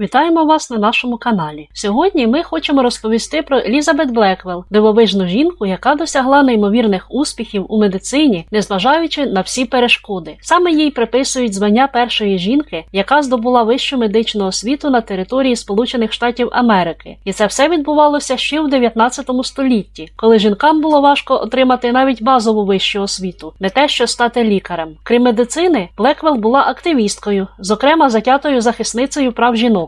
Вітаємо вас на нашому каналі. Сьогодні ми хочемо розповісти про Елізабет Блеквелл, дивовижну жінку, яка досягла неймовірних успіхів у медицині, незважаючи на всі перешкоди. Саме їй приписують звання першої жінки, яка здобула вищу медичну освіту на території Сполучених Штатів Америки. І це все відбувалося ще в 19 столітті, коли жінкам було важко отримати навіть базову вищу освіту, не те, що стати лікарем. Крім медицини, Блеквелл була активісткою, зокрема затятою захисницею прав жінок.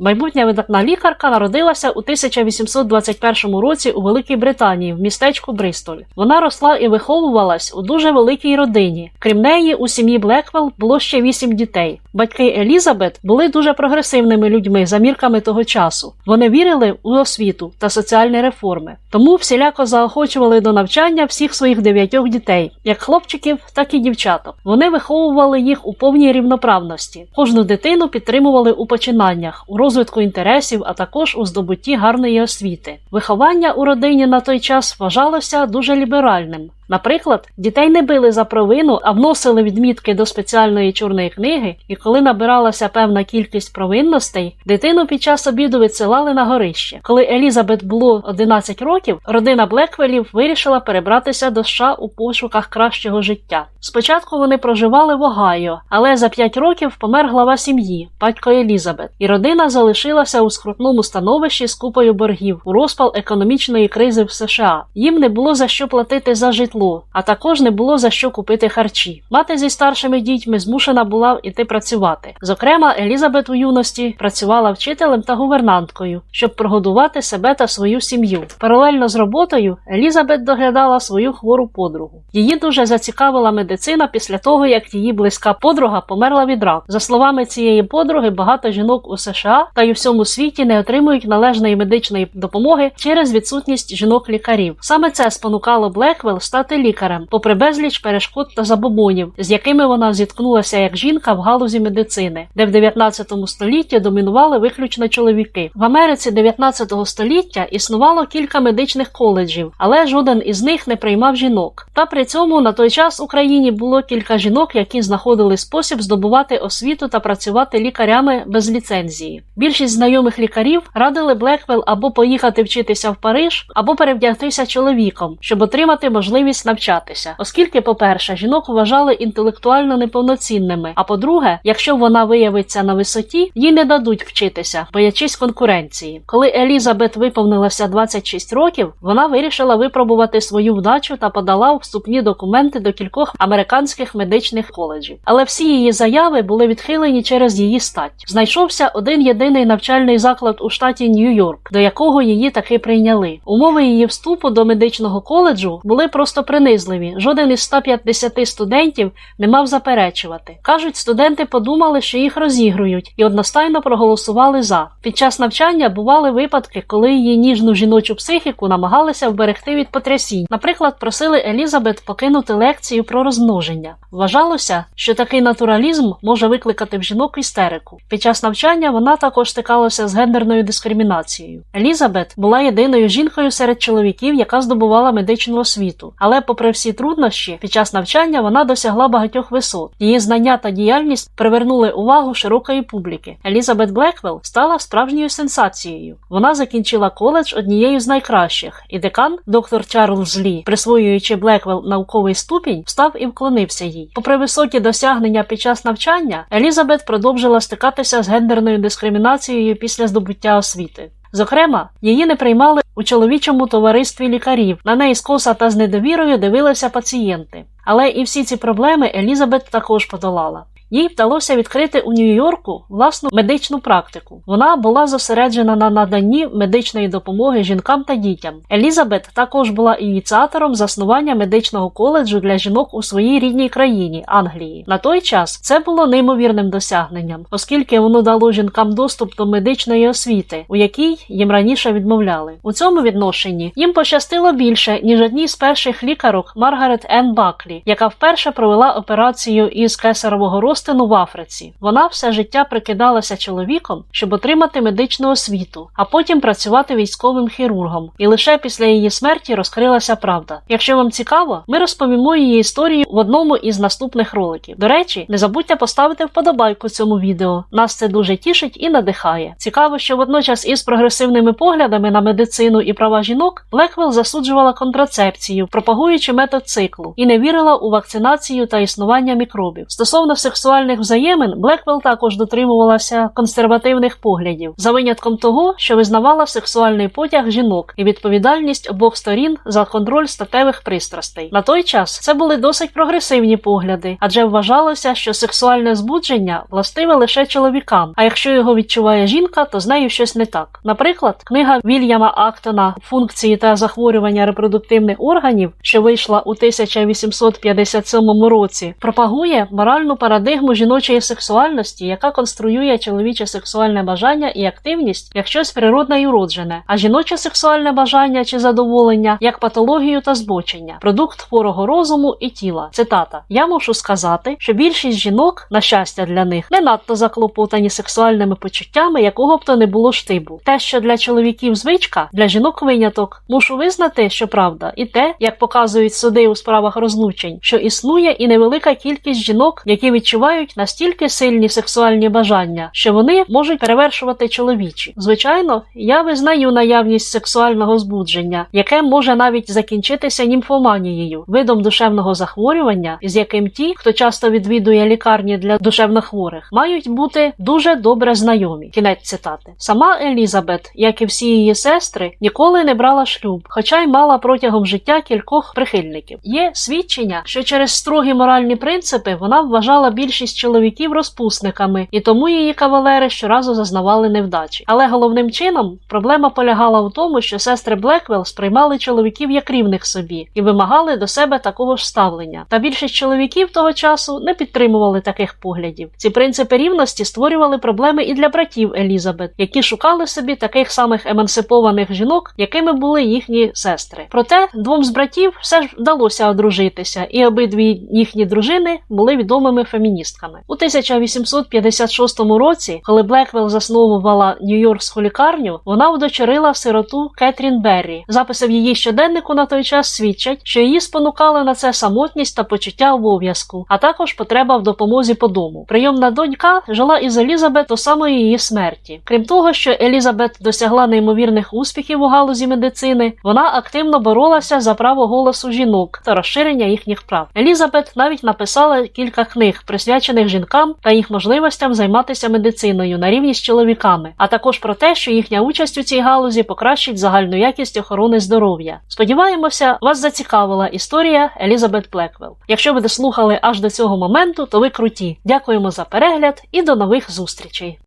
Майбутня видатна лікарка народилася у 1821 році у Великій Британії в містечку Бристоль. Вона росла і виховувалась у дуже великій родині. Крім неї, у сім'ї Блеквелл було ще вісім дітей. Батьки Елізабет були дуже прогресивними людьми за мірками того часу. Вони вірили у освіту та соціальні реформи, тому всіляко заохочували до навчання всіх своїх дев'ятьох дітей, як хлопчиків, так і дівчаток. Вони виховували їх у повній рівноправності. Кожну дитину підтримували у починаннях, у розвитку інтересів, а також у здобутті гарної освіти. Виховання у родині на той час вважалося дуже ліберальним. Наприклад, дітей не били за провину, а вносили відмітки до спеціальної чорної книги, і коли набиралася певна кількість провинностей, дитину під час обіду відсилали на горище. Коли Елізабет було 11 років, родина Блеквелів вирішила перебратися до США у пошуках кращого життя. Спочатку вони проживали в Огайо, але за 5 років помер глава сім'ї, батько Елізабет, і родина залишилася у скрутному становищі з купою боргів у розпал економічної кризи в США. Їм не було за що платити за житло, а також не було за що купити харчі. Мати зі старшими дітьми змушена була йти працювати. Зокрема, Елізабет у юності працювала вчителем та гувернанткою, щоб прогодувати себе та свою сім'ю. Паралельно з роботою Елізабет доглядала свою хвору подругу. Її дуже зацікавила медицина після того, як її близька подруга померла від раку. За словами цієї подруги, багато жінок у США та й у всьому світі не отримують належної медичної допомоги через відсутність жінок-лікарів. Саме це спонукало Блеквелл стати лікарем, попри безліч перешкод та забобонів, з якими вона зіткнулася як жінка в галузі медицини, де в 19 столітті домінували виключно чоловіки. В Америці 19 століття існувало кілька медичних коледжів, але жоден із них не приймав жінок. Та при цьому на той час в Україні було кілька жінок, які знаходили спосіб здобувати освіту та працювати лікарями без ліцензії. Більшість знайомих лікарів радили Блеквелл або поїхати вчитися в Париж, або перевдягтися чоловіком, щоб отримати можливість навчатися, оскільки, по-перше, жінок вважали інтелектуально неповноцінними. А по-друге, якщо вона виявиться на висоті, їй не дадуть вчитися, боячись конкуренції. Коли Елізабет виповнилася 26 років, вона вирішила випробувати свою вдачу та подала вступні документи до кількох американських медичних коледжів. Але всі її заяви були відхилені через її стать. Знайшовся один єдиний навчальний заклад у штаті Нью-Йорк, до якого її таки прийняли. Умови її вступу до медичного коледжу були просто принизливі. Жоден із 150 студентів не мав заперечувати. Кажуть, студенти подумали, що їх розігрують, і одностайно проголосували за. Під час навчання бували випадки, коли її ніжну жіночу психіку намагалися вберегти від потрясінь. Наприклад, просили Елізабет покинути лекцію про розмноження. Вважалося, що такий натуралізм може викликати в жінок істерику. Під час навчання вона також стикалася з гендерною дискримінацією. Елізабет була єдиною жінкою серед чоловіків, яка здобувала медичну освіту. Але, попри всі труднощі, під час навчання вона досягла багатьох висот. Її знання та діяльність привернули увагу широкої публіки. Елізабет Блеквелл стала справжньою сенсацією. Вона закінчила коледж однією з найкращих, і декан, доктор Чарльз Лі, присвоюючи Блеквелл науковий ступінь, встав і вклонився їй. Попри високі досягнення під час навчання, Елізабет продовжила стикатися з гендерною дискримінацією після здобуття освіти. Зокрема, її не приймали у чоловічому товаристві лікарів. На неї скоса та з недовірою дивилися пацієнти. Але і всі ці проблеми Елізабет також подолала. Їй вдалося відкрити у Нью-Йорку власну медичну практику. Вона була зосереджена на наданні медичної допомоги жінкам та дітям. Елізабет також була ініціатором заснування медичного коледжу для жінок у своїй рідній країні Англії. На той час це було неймовірним досягненням, оскільки воно дало жінкам доступ до медичної освіти, у якій їм раніше відмовляли. У цьому відношенні їм пощастило більше ніж одній з перших лікарок Маргарет Енн Баклі, яка вперше провела операцію із кесарового розтину Остину в Африці. Вона все життя прикидалася чоловіком, щоб отримати медичну освіту, а потім працювати військовим хірургом. І лише після її смерті розкрилася правда. Якщо вам цікаво, ми розповімо її історію в одному із наступних роликів. До речі, не забудьте поставити вподобайку цьому відео. Нас це дуже тішить і надихає. Цікаво, що водночас із прогресивними поглядами на медицину і права жінок Блеквелл засуджувала контрацепцію, пропагуючи метод циклу, і не вірила у вакцинацію та існування мікробів. Стосовно сексуальних взаємин, Блеквелл також дотримувалася консервативних поглядів, за винятком того, що визнавала сексуальний потяг жінок і відповідальність обох сторін за контроль статевих пристрастей. На той час це були досить прогресивні погляди, адже вважалося, що сексуальне збудження властиве лише чоловікам, а якщо його відчуває жінка, то з нею щось не так. Наприклад, книга Вільяма Актона Функції та захворювання репродуктивних органів, що вийшла у 1857 році, пропагує моральну парадигму жіночої сексуальності, яка конструює чоловіче сексуальне бажання і активність як щось природне і уроджене, а жіноче сексуальне бажання чи задоволення як патологію та збочення, продукт хворого розуму і тіла. Цитата: Я мушу сказати, що більшість жінок, на щастя для них, не надто заклопотані сексуальними почуттями, якого б то не було штибу. Те, що для чоловіків звичка, для жінок виняток. Мушу визнати, що правда, і те, як показують суди у справах розлучень, що існує і невелика кількість жінок, які відчувають настільки сильні сексуальні бажання, що вони можуть перевершувати чоловічі. Звичайно, я визнаю наявність сексуального збудження, яке може навіть закінчитися німфоманією, видом душевного захворювання, з яким ті, хто часто відвідує лікарні для душевнохворих, мають бути дуже добре знайомі. Кінець цитати. Сама Елізабет, як і всі її сестри, ніколи не брала шлюб, хоча й мала протягом життя кількох прихильників. Є свідчення, що через строгі моральні принципи вона вважала більшість чоловіків розпусниками, і тому її кавалери щоразу зазнавали невдачі. Але головним чином проблема полягала в тому, що сестри Блеквелл сприймали чоловіків як рівних собі і вимагали до себе такого ж ставлення. Та більшість чоловіків того часу не підтримували таких поглядів. Ці принципи рівності створювали проблеми і для братів Елізабет, які шукали собі таких самих емансипованих жінок, якими були їхні сестри. Проте двом з братів все ж вдалося одружитися, і обидві їхні дружини були відомими феміністками. У 1856 році, коли Блеквелл засновувала Нью-Йоркську лікарню, вона удочерила сироту Кетрін Беррі. Записи в її щоденнику на той час свідчать, що її спонукали на це самотність та почуття обов'язку, а також потреба в допомозі по дому. Прийомна донька жила із Елізабет до самої її смерті. Крім того, що Елізабет досягла неймовірних успіхів у галузі медицини, вона активно боролася за право голосу жінок та розширення їхніх прав. Елізабет навіть написала кілька книг, присвячених жінкам та їх можливостям займатися медициною на рівні з чоловіками, а також про те, що їхня участь у цій галузі покращить загальну якість охорони здоров'я. Сподіваємося, вас зацікавила історія Елізабет Плеквел. Якщо ви дослухали аж до цього моменту, то ви круті. Дякуємо за перегляд і до нових зустрічей.